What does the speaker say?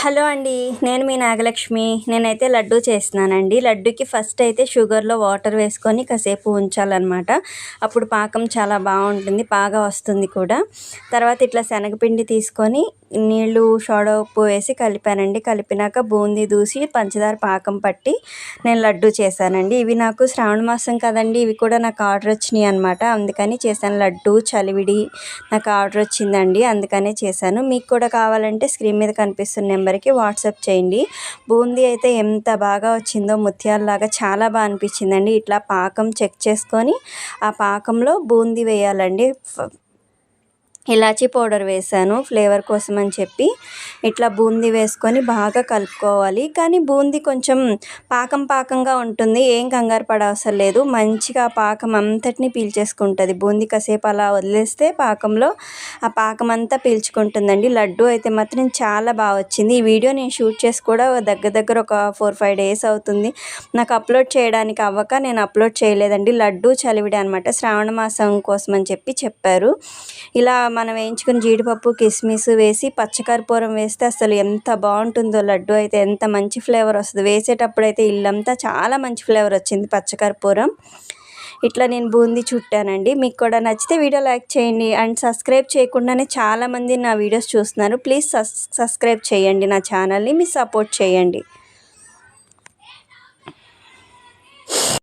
Hello అండి నేను మీ నాగలక్ష్మి. నేనైతే లడ్డు చేస్తున్నానండి. లడ్డుకి ఫస్ట్ అయితే షుగర్లో వాటర్ వేసుకొని కాసేపు ఉంచాలన్నమాట. అప్పుడు పాకం చాలా బాగుంటుంది బాగా వస్తుంది కూడా. తర్వాత ఇట్లా శనగపిండి తీసుకొని నీళ్ళు సోడా ఉప్పు వేసి కలిపానండి. కలిపినాక బూందీ దూసి పంచదార పాకం పట్టి నేను లడ్డు చేశానండి. ఇవి నాకు శ్రావణ మాసం కదండి ఇవి కూడా నాకు ఆర్డర్ వచ్చినాయి అనమాట అందుకని చేశాను లడ్డు చలివిడి నాకు ఆర్డర్ వచ్చిందండి అందుకనే చేశాను. మీకు కూడా కావాలంటే స్క్రీన్ మీద కనిపిస్తున్న నెంబర్కి వాట్సాప్ చేయండి. బూందీ అయితే ఎంత బాగా వచ్చిందో ముత్యాలలాగా చాలా బాగా అనిపించిందండి. ఇట్లా పాకం చెక్ చేసుకొని ఆ పాకంలో బూందీ వేయాలండి. ఇలాచీ పౌడర్ వేసాను ఫ్లేవర్ కోసం అని చెప్పి. ఇట్లా బూందీ వేసుకొని బాగా కలుపుకోవాలి. కానీ బూందీ కొంచెం పాకం పాకంగా ఉంటుంది. ఏం కంగారు పడవసరం లేదు. మంచిగా పాకం అంతటిని పీల్చేసుకుంటుంది. బూందీ కాసేపు అలా వదిలేస్తే పాకంలో ఆ పాకం అంతా పీల్చుకుంటుందండి. లడ్డు అయితే మాత్రం చాలా బాగా వచ్చింది. ఈ వీడియో నేను షూట్ చేసి కూడా దగ్గర దగ్గర ఒక ఫోర్ ఫైవ్ డేస్ అవుతుంది. నాకు అప్లోడ్ చేయడానికి అవ్వక నేను అప్లోడ్ చేయలేదండి. లడ్డు చలివిడి అనమాట శ్రావణ మాసం కోసం అని చెప్పి చెప్పారు. ఇలా మనం వేయించుకుని జీడిపప్పు కిస్మిస్ వేసి పచ్చకర్పూరం వేస్తే అసలు ఎంత బాగుంటుందో లడ్డు అయితే ఎంత మంచి ఫ్లేవర్ వస్తుంది. వేసేటప్పుడు అయితే ఇల్లంతా చాలా మంచి ఫ్లేవర్ వచ్చింది పచ్చకర్పూరం. ఇట్లా నేను బూందీ చుట్టానండి. మీకు కూడా నచ్చితే వీడియో లైక్ చేయండి. అండ్ సబ్స్క్రైబ్ చేయకుండానే చాలామంది నా వీడియోస్ చూస్తున్నారు. ప్లీజ్ సబ్స్క్రైబ్ చేయండి నా ఛానల్ని. మీ సపోర్ట్ చేయండి.